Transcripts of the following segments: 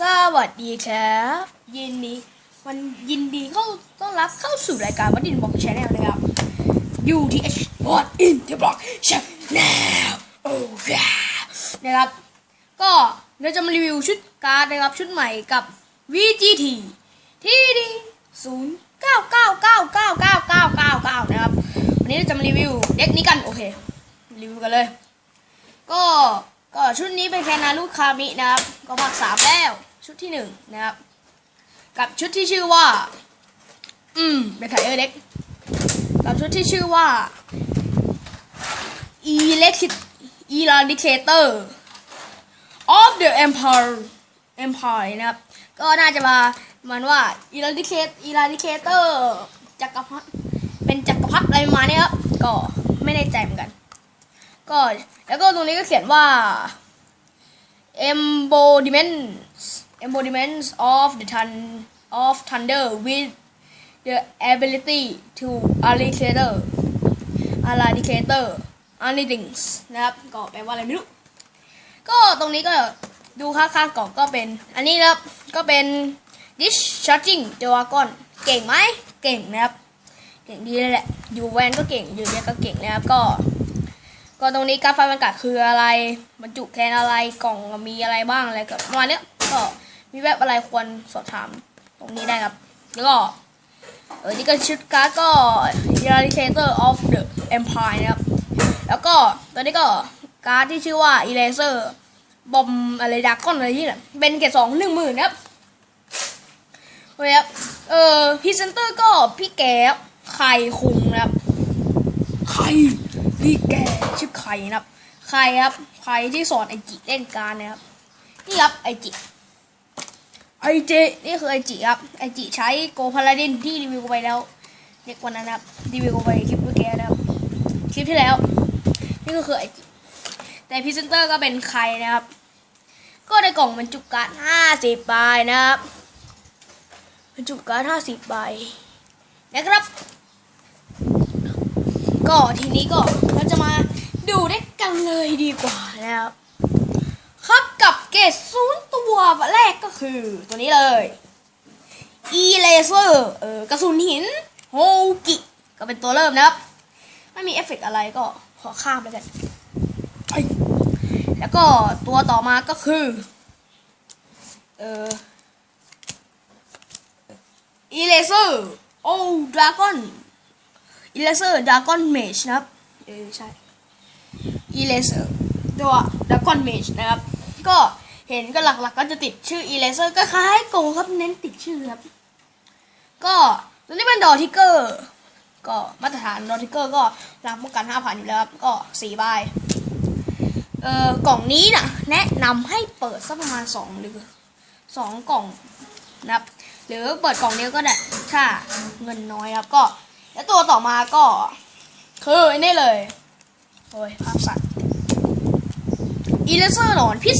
สวัสดีครับยินดีวันยินดีเข้าต้อนรับเข้าสู่รายการวัดดินบอกชาแนลนะครับ UTH What in the Block Channel โอ้ยนะครับ ก็เราจะมารีวิวชุดการ์ดนะครับชุดใหม่กับ VGT ที่ดีศูนย์เก้าเก้าเก้าเก้าเก้าเก้าเก้าเก้านะครับ วันนี้เราจะมารีวิวเด็กนี้กัน โอเค รีวิวกันเลย ก็ ก็ชุดนี้เป็นแคนารุคามินะครับ ก็ภาคสามแล้วชุดที่หนึ่งนะครับ กับชุดที่ชื่อว่า อืมเป็นไทเออร์เด็กกับชุดที่ชื่อว่า Electric Eradicator of the Empire Empire นะครับ ก็น่าจะมามันว่า Eradicator Eradicator จักรพรรดิเป็นจักรพรรดิอะไรมาณนี้ครับ ก็ไม่แน่ใจเหมือนกัน ก็แล้วก็ตรงนี้ก็เขียนว่า embodiments embodiments of the thun of thunder with the ability to eradicator eradicator anything นะครับก็แปลว่าอะไรไม่รู้ ก็ตรงนี้ก็ดูข้างๆกล่องก็เป็น อันนี้นะครับ ก็เป็น discharging dragon เก่งไหม เก่งนะครับ เก่งดีเลยแหละ อยู่แวนก็เก่ง อยู่เนี่ยก็เก่งนะครับ ก็ ก็ตรงนี้การดไฟบรรยากาศคืออะไรบรรจุแคนอะไรกล่องมีอะไรบ้างอะไรกับประมาณนี้ก็มีแบบอะไรควรสอบถามตรงนี้ได้ครับ แล้วก็เออนี่ก็ชุดการ์ดก็ Eradicator of the Empire นะครับ แล้วก็ตอนนี้ก็การ์ดที่ชื่อว่า Eraser บอมอะไรดาก้อนอะไรที่แหละเป็นเกรดสองหนึ่งหมื่นครับโอเคครับเออพรีเซนเตอร์ก็พี่แก๊บไข่คุงนะครับใค รพี่แกชื่อใครนะครับใครครับใครที่สอนไอจิเล่นการดนะครับนี่ครับไอจิไอเจนี่คือไอจิครับไอจิใช้โกพาลาดินที่รีวิวไปแล้วเด็กวันนั้นนะครับรีวิวไปคลิปเมื่อกี้นะครับคลิปที่แล้ว นี่ก็คือไอจิแต่พรีเซนเตอร์ก็เป็นใครนะครับ ก็ในกล่องบรรจุการ์ดห้าสิบใบนะครับบรรจุการ์ดห้าสิบใบนะครับ ก็ทีนี้ก็เราจะมาดูด้วยกันเลยดีกว่านะครับ ครับกับเกรดศูนย์ตัวแรกก็คือ ตัวนี้เลย e laser เออกระสุนหินโฮกิก็เป็นตัวเริ่มนะครับ ไม่มีเอฟเฟกต์อะไรก็ขอข้ามแล้วกัน แล้วก็ตัวต่อมาก็คือ เออ e laser โอ้ dragon อี เลเซอร์ดากอนเมจนะครับเออใช่อีเลเซอร์ตัวดากอนเมจนะครับ ก็เห็นก็หลักๆก็จะติดชื่ออีเลเซอร์ก็คล้ายโกครับเน้นติดชื่อครับ ก็ตัวนี้เป็นดอทิกเกอร์ก็มาตรฐานดอทิกเกอร์ก็รับป้องกัน5,000อยู่แล้วครับ ก็สี่ใบเอ่อกล่องนี้นะแนะนำให้เปิดสักประมาณสองหรือสองกล่องนะครับ หรือเปิดกล่องเดียวก็ได้ถ้าเงินน้อยครับก็ แล้วตัวต่อมาก็ คือไอ้นี่เลย โอ้ยภาพสัตว์อีเลเซอร์หนอนพิษ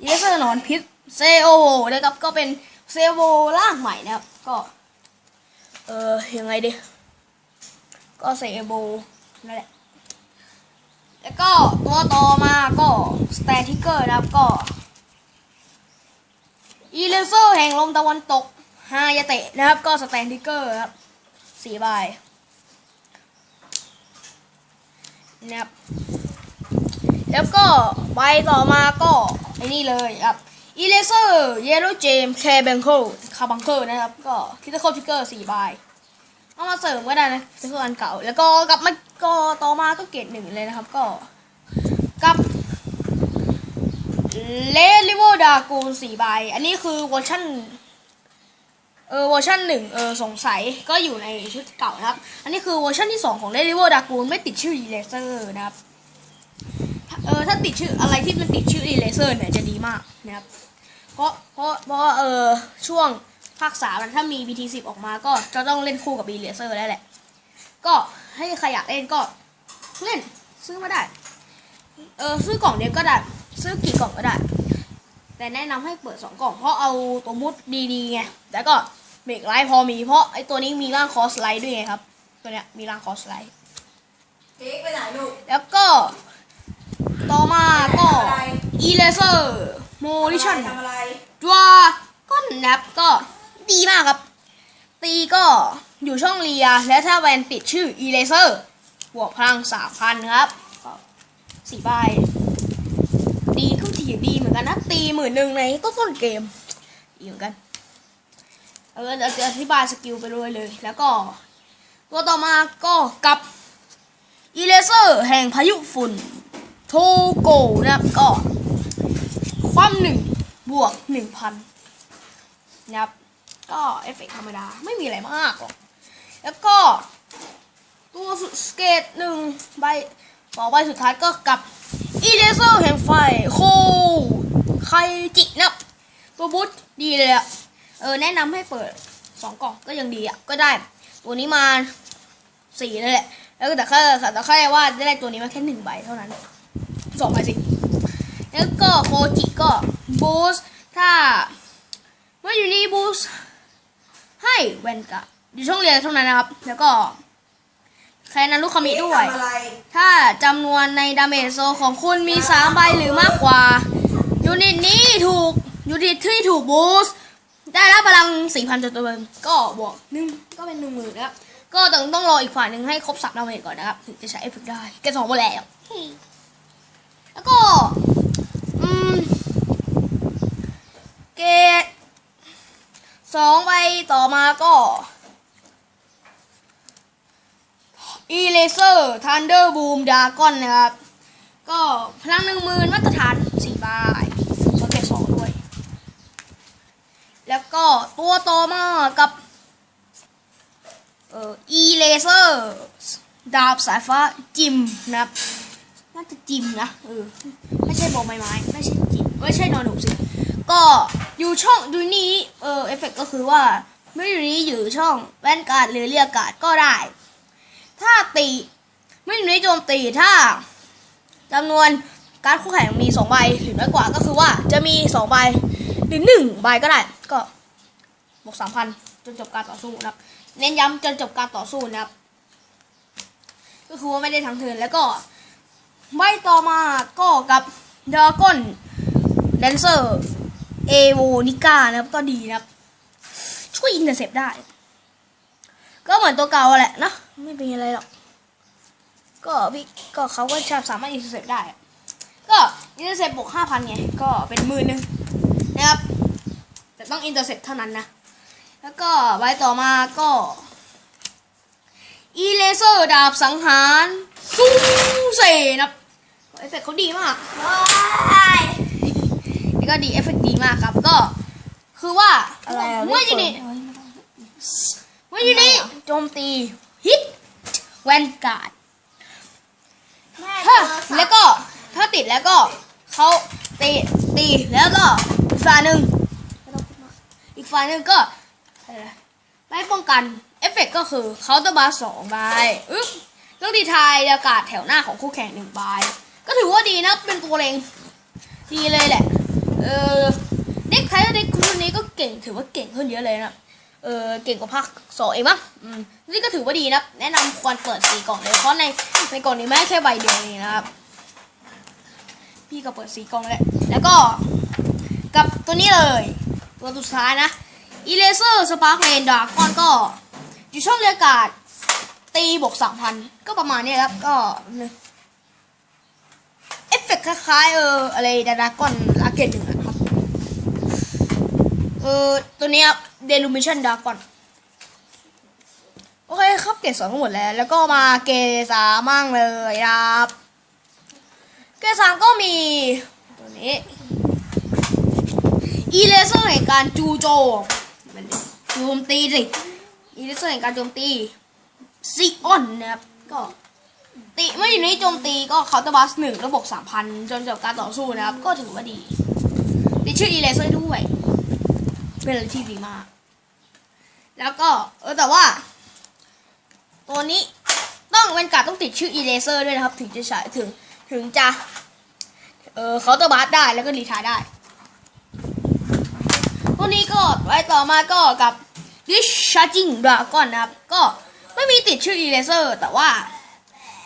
อีเลเซอร์หนอนพิษเซโอนะครับก็เป็นเซโวร่างใหม่นะครับ ก็ เออยังไงดี ก็เซโวนั่นแหละ แล้วก็ตัวต่อมาก็สแตทิกเกอร์นะครับก็อีเลเซอร์แห่งลมตะวันตกฮายาเตะนะครับ ก็สแตนทิกเกอร์ครับ สี่ใบนะครับ แล้วก็ใบต่อมาก็ไอ้นี่เลยครับอีเลเซอร์เยลโลเจมแคร์แบงเคิลคาบังเคิลนะครับ ก็คิตเคิลพิกเกอร์สี่ใบเอามาเสริมก็ได้นะคิตเคิลอันเก่า แล้วก็กลับมาก็ต่อมาก็เกรดหนึ่งเลยนะครับ ก็กับเลลิโวดากูสี่ใบ อันนี้คือเวอร์ชัน เออเวอร์ชันหนึ่งเออสงสัยก็อยู่ในชุดเก่านะครับ อันนี้คือเวอร์ชันที่สองของเรลิเวอร์ดากูนไม่ติดชื่ออีเลเซอร์นะครับ เออถ้าติดชื่ออะไรที่มันติดชื่ออีเลเซอร์เนี่ยจะดีมากนะครับ เพราะเพราะเพราะเออช่วงภาคสามถ้ามี BT สิบออกมาก็จะต้องเล่นคู่กับอีเลเซอร์แล้วแหละ ก็ให้ใครอยากเล่นก็เล่นซื้อมาได้ เออซื้อกล่องเดียวก็ได้ ซื้อกี่กล่องก็ได้ แต่แนะนำให้เปิดสองกล่องเพราะเอาตัวมุดดีๆไงแล้วก็เบรกไลท์พอมีเพราะไอตัวนี้มีร่างคอสไลด์ด้วยไงครับ ตัวเนี้ยมีร่างคอสไลด์เค้กไปไหนลูกแล้วก็ ต่อมาก็อะไรอีเลเซอร์โมลิชั่นทำอะไรดราก้อนนะครับก็ดีมากครับ ตีก็อยู่ช่องเรีย และถ้าแวนติดชื่ออีเลเซอร์บวกพลังสามพันครับก็สี่ใบดีก็ถีดีเหมื อนกันนะ ตีหมื่นหนึ่งในต้นต้นเกมดีเหมือนกัน เออเดี๋ยวจะอธิบายสกิลไปด้วยเลย แล้วก็ ตัวต่อมาก็กับอีเลเซอร์แห่งพายุฝุ่นโทโกนะครับ ก็ความหนึ่งบวกหนึ่งพันนะครับ ก็เอฟเฟกต์ธรรมดา ไม่มีอะไรมากหรอก แล้วก็ ตัวสเกตหนึ่งใบต่อใบสุดท้ายก็กับอีเลเซอร์แห่งไฟ ไคจินะครับตัวบูทดีเลยอะเออแนะนำให้เปิดสองกล่องก็ยังดีอะก็ได้ ตัวนี้มาสี่เลยแหละแล้วก็แต่แค่แต่แค่ว่าได้ตัวนี้มาแค่หนึ่งใบเท่านั้นสองใบสิแล้วก็โคจิก็บูสต์ถ้าเมื่ออยู่นี่บูสต์ให้แวนกะอยู่ช่องเรียนเท่านั้นนะครับ แล้วก็แค่นั้นลูกคามิด้วยทำอะไรถ้าจำนวนในดาเมจโซของคุณมีสามใบหรือมากกว่า ยูนิตนี้ถูกยูนิตที่ถูกบูสต์ได้รับพลัง 4,000จนตัวเองก็บวกหนึ่งก็เป็นหนึ่งหมื่นนะครับก็ต้องต้องรออีกฝ่ายหนึ่งให้ครบสามดาเมจก่อนนะครับ ถึงจะใช้เอฟเฟกต์ได้แกสองหมดแล้วแล้วก็อืมเกตสองใบต่อมาก็อีเลเซอร์ทันเดอร์บูมดากอนนะครับ ก็พลังหนึ่งหมื่นมาตรฐานสี่ใบสองเกตสองด้วย แล้วก็ตัวต่อมากับเอ่ออีเลเซอร์ดาบสายฟ้าจิมนะครับน่าจะจิมนะเออไม่ใช่บอใบไม้ไม่ใช่จิมไม่ใช่นอนหนูสิก็อยู่ช่องดูนี้เออเอฟเฟกก็คือว่าไม่อยู่นี้อยู่ช่องแว่นการ์ดหรือเรียกการ์ดก็ได้ ถ้าตีไม่อยู่นี้โจมตีถ้าจำนวนการคู่แข่งมีสองใบหรือน้อยกว่าก็คือว่าจะมีสองใบ รือหนึ่งใบก็ได้ ก็บวกสามพันจนจบการต่อสู้นะครับ เน้นย้ำจนจบการต่อสู้นะครับ ก็คือว่าไม่ได้ทั้งเทินแล้วก็ใบต่อมาก็กับดากอนแดนเซอร์เอโวนิก้านะครับก็ดีนะครับ ช่วยอินเตอร์เซปได้ ก็เหมือนตัวเก่าแหละนะไม่เป็นอะไรหรอก ก็พี่ก็เขาก็สามารถอินเตอร์เซปได้ ก็อินเตอร์เซปบวกห้าพันไง ก็เป็นหมื่นหนึ่ง นะครับ แต่ต้องอินเตอร์เซปเท่านั้นนะ แล้วก็ใบต่อมาก็อีเลเซอร์ดาบสังหารซุ้งเสนะครับเอฟเฟกต์เขาดีมากว้ายนี่ก็ดีเอฟเฟกต์ดีมากครับก็ คือว่าอะไรอะเมื่ออยู่นี่เมื่ออยู่นี่โจมตีฮิตแวนการ์ดแม่ถ้าเจอสัตแล้วก็ถ้าติดแล้วก็เขาตีตีแล้วก็อีก ฝ่ายหนึ่งอีกฝ่ายหนึ่งก็ไม่ป้องกัน เอฟเฟกต์ก็คือเขาตบาสองใบต้องดีทายอากาศแถวหน้าของคู่แข่งหนึ่งใบก็ถือว่าดีนะเป็นตัวเลงดีเลยแหละ เออเด็กไทยเด็กคนนี้ก็เก่งถือว่าเก่งขึ้นเยอะเลยนะเออเก่งกว่าภาคสองเองมั้งอืมนี่ก็ถือว่าดีนะ แนะนำควรเปิดสีกล่องเลยเพราะในในกล่องนี้ไม่แค่ใบเดียวเองนะครับ พี่ก็เปิดสีกล่องแล้วแล้วก็ กับตัวนี้เลย ตัวสุดท้ายนะอีเลเซอร์สปาร์คเลนดาร์กอนก็อยู่ช่องเรียกการ์ดตีบวกสามพันก็ประมาณนี้ครับก็เอฟเฟกต์คล้ายๆเอออะไรดาร์กอนลาเกตหนึ่งอะครับเออตัวนี้ยเดลูมิชันดาร์กอนโอเคครับเกรดสองก็หมดแล้ว แล้วก็มาเกรดสามมั่งเลยครับเกรดสามก็มีตัวนี้ อีเลเซอร์แห่งการจูโจมันโจมตีสิอีเลเซอร์แห่งการโจมตีซิออนนะครับก็ตีเมื่ออยู่ในโจมตีก็เคาน์เตอร์บัสหนึ่งแล้วบสามพันจนจบการต่อสู้นะครับ ก็ถือว่าดีติดชื่ออีเลเซอร์ด้วย เป็นอะไรที่ดีมาก แล้วก็เออแต่ว่า ตัวนี้ต้องเวนการต้องติดชื่ออีเลเซอร์ด้วยนะครับ ถึงจะใช้ถึงถึงจะเออเคาน์เตอร์บัสได้แล้วก็รีทายได้ ตัวนี้ก็ไว้ต่อมาก็กับ Discharging Dragon นะครับ ก็ไม่มีติดชื่อ Eraser แต่ว่า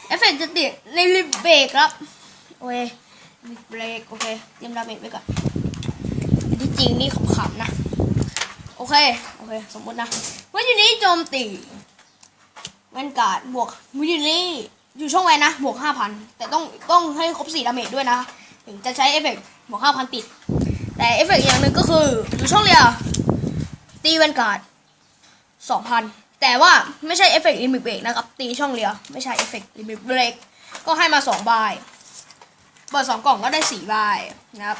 เอฟเฟกต์จะติดในลิเบรกครับ โอเคลิเบรกโอเคเตรียมดาเมจไว้ก่อนที่จริงนี่ขำๆนะ โอเค โอเค สมมตินะวิธีนี้โจมตีแวนการ์ดบวกวิธีนี้อยู่ช่องแวนนะบวกห้าพันแต่ต้องต้องให้ครบสี่ดาเมจด้วยนะ ถึงจะใช้เอฟเฟกต์บวกห้าพันติด แต่เอฟเฟกต์อย่างหนึ่งก็คืออยู่ช่องเรียตีแวนการ์ดสองพันแต่ว่าไม่ใช่เอฟเฟกต์ลิมิตเบรกนะครับ ตีช่องเรียไม่ใช่เอฟเฟกต์ลิมิตเบรกก็ให้มาสองใบเปิดสองกล่องก็ได้สี่ใบนะครับ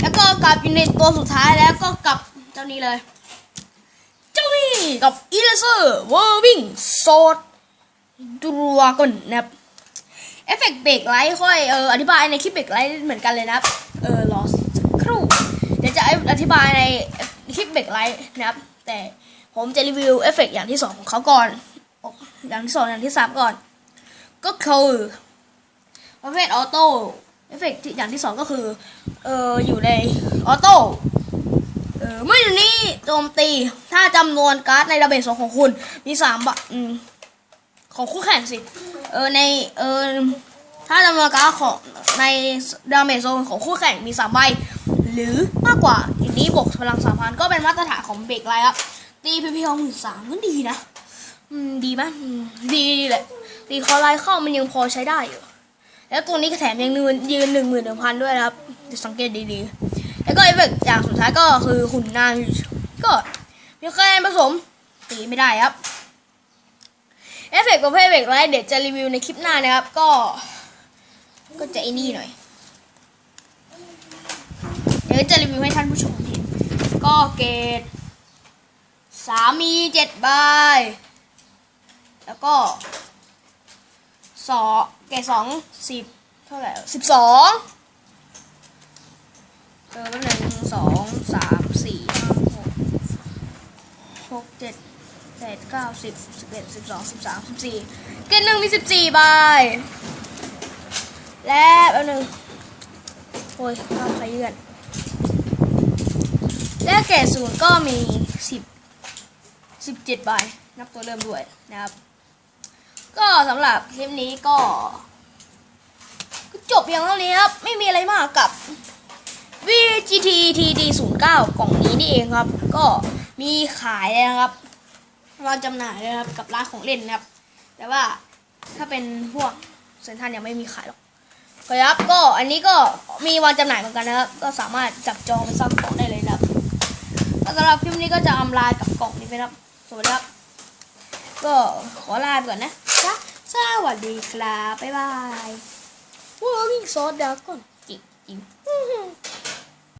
แล้วก็กลับอยู่ในตัวสุดท้ายแล้วก็กลับเจ้านี้เลย เจ้านี่กับอีเลเซอร์เวอร์วิงโซดดรัวก่อนนะครับเอฟเฟกต์เบรกไลท์ค่อยเอออธิบายในคลิปเบรกไลท์เหมือนกันเลยนะครับเออรอสักครู่ เดี๋ ยวจะอธิบายในคลิปเบรกไลท์นะครับ แต่ผมจะรีวิวเอฟเฟกต์อย่างที่สองของเขาก่อน อย่างที่สองอย่างที่สามก่อน ก็คือประเภทออโต้เอฟเฟกต์อย่างที่สองก็คือเอออยู่ในออโต้เออเมื่ออยู่นี้โจมตีถ้าจำนวนการ์ดในดาเมจสองของคุณมีสามบะอืมของคู่แข่งสิเออในเออถ้าจำนวนการ์ดของในดาเมจโซนของคู่แข่งมีสามใบ หรือมากกว่าอย่างนี้บวกพลังสามพันก็เป็นมาตรฐานของเบรกไลท์ครับตีพีพีเอาหมื่นสามก็ดีนะอืมดีไหมดีดีแหละตีคอไลท์เข้ามันยังพอใช้ได้อยู่แล้วตัวนี้ก็แถมยังยืนยืนหนึ่งหมื่นหนึ่งพันด้วยนะครับสังเกตดีๆ แล้วก็เอฟเฟกต์อย่างสุดท้ายก็คือหุ่นนางก็มีคะแนนผสมตีไม่ได้ครับเอฟเฟกต์ประเภทเบรกไลท์เดี๋ยวจะรีวิวในคลิปหน้านะครับก็ก็จะไอ้นี่หน่อย เดี๋ยวจะรีวิวให้ท่านผู้ชมเห็น ก็เกรดสามีเจ็ดใบ แล้วก็สองเกรดสองสิบเท่าไหร่สิบสองเออหนึ่งสองสามสี่ห้าหกหกเจ็ดแปดเก้าสิบสิบเอ็ดสิบสองสิบสามสิบสี่เกรดหนึ่งมีสิบสี่ใบ และแป๊บนึงโอ้ยข้าวใครเยื่อน และเกรดศูนย์ก็มีสิบสิบเจ็ดใบนับตัวเริ่มด้วยนะครับ ก็สำหรับคลิปนี้ก็จบเพียงเท่านี้ครับ ไม่มีอะไรมากกับ VGT TD 0 9 กล่องนี้นี่เองครับ ก็มีขายเลยนะครับวางจำหน่ายเลยครับกับร้านของเล่นนะครับ แต่ว่าถ้าเป็นพวกเซนทรัลยังไม่มีขายหรอกก็ครับก็อันนี้ก็มีวางจำหน่ายเหมือนกันนะครับ ก็สามารถจับจองไปซักขอ สำหรับคลิปนี้ก็จะอำลากับกล่องนี้ไปนะครับ สวัสดีครับ ก็ขอลาไปก่อนนะจ๊ะสวัสดีครับบ๊ายบายว้าววิ่งซอสดาก่อนจริงจริง